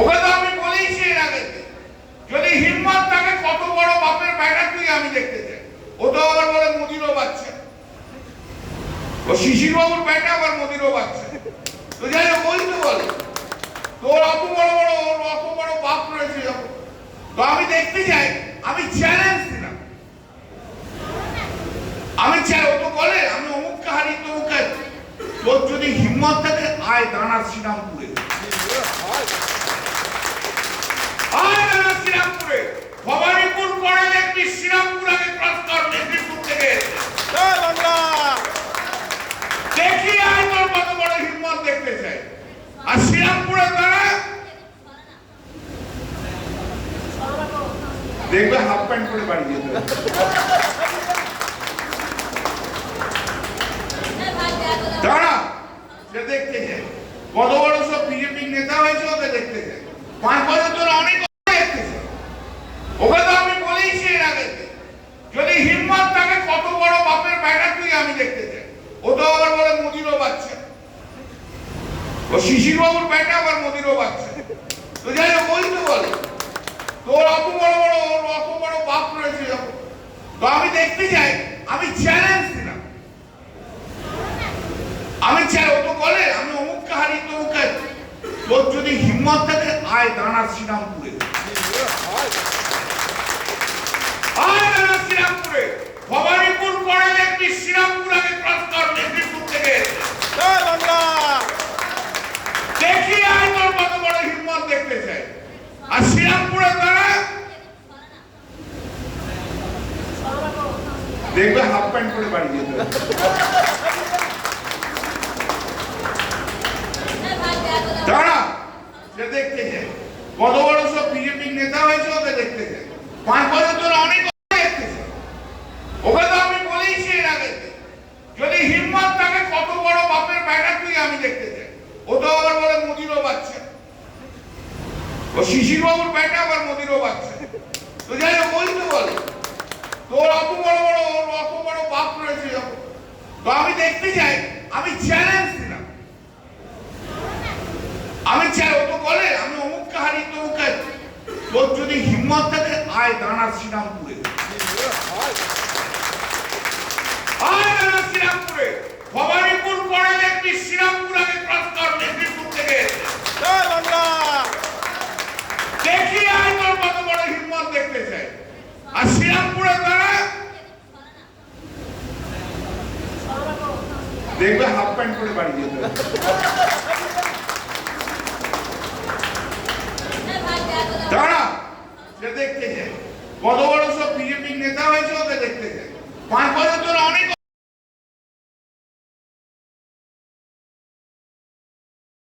ওকে তো আমি বলেইছি এর আগে। যদি হিম্মত থাকে, কত বড় বড় ওর অত বড় বাপ রয়েছে যখন। তো আমি দেখতে চাই, আমি চ্যালেঞ্জ দিলাম। আমি ও তো বলে, আমি অমুককে হারি তমুককে তোর যদি হিম্মত থাকে, আয় দাঁড়া শ্রীরামপুরে আয় দাঁড়া শ্রীরামপুরে ভবানীপুর পরে দেখবি শ্রীরামপুর আগে ক্রস কর মেদিনীপুর থেকে দেখি আয় তোর কত বড় হিম্মত দেখতে চাই। আর শ্রীরামপুরে দাঁড়া দেখবে হাফ প্যান্ট করে বাড়ি যেতে দাঁড়া সে দেখতে চাই। কত বড় সব বিজেপি নেতা হয়েছে ওকে দেখতে চাই। পাঁচ বছর ধরে অনেক দেখতে চাই ওকে তো আমি বলেইছি এর আগে যদি হিম্মত থাকে কত বড় বাপের বেটা তুই আমি দেখতে চাই। ও তো আবার বলে মোদিরও বাচ্চা। ও বেটা আবার মোদিরও বাচ্চা। তো যাই হোক, ওই তো বলে। তোর অত বড় বড়, ওর অত বড় বাপ রয়েছে যখন। তো আমি দেখতে চাই, আমি চ্যালেঞ্জ দিলাম। আমি চাই ও তো বলে, আমি তোর যদি হিম্মত থাকে, আয় শ্রীরামপুরে। আয় শ্রীরামপুরে ভবানীপুর পরে দেখবি শ্রীরামপুর আগে ক্রস কর মেদিনীপুর থেকে জয় বাংলা দেখি আয় তোর কত বড় হিম্মত দেখতে চাই আর দেখবে হাফ প্যান্ট করে বাড়ি যেতে দাঁড়া সে দেখতে কত বড় সব বিজেপির নেতা হয়েছে ওকে দেখতে পাঁচ বছর ধরে অনেক তো আমি বলেইছি এর আগে যদি হিম্মত থাকে কত বড় বাপের বেটা তুই আমি দেখতে চাই ও তো আবার বলে মোদিরও বাচ্চা ও শিশির বাবুর বেটা আবার মোদিরও বাচ্চা। তো যাই হোক ওই বলে। তোর অত বড় বড়, ওর অত বড় বাপ রয়েছে তো আমি দেখতে চাই, আমি চ্যালেঞ্জ দিলাম। আমি চাই, ও তো বলে, আমি অমুককে হারি তমুককে তোর যদি হিম্মত থাকে, আয় দাঁড়া শ্রীরামপুরে। আয় দাঁড়া শ্রীরামপুরে। ভবানীপুর পরে দেখবি শ্রীরামপুর আর শ্রীরামপুরের তারা দেখবে হাফ প্যান্ট করে বাড়ি যেতে দাঁড়া, সে দেখতে চায় কত বড় সব বিজেপির নেতা হয়েছে ওদের দেখতে চায় পাঁচ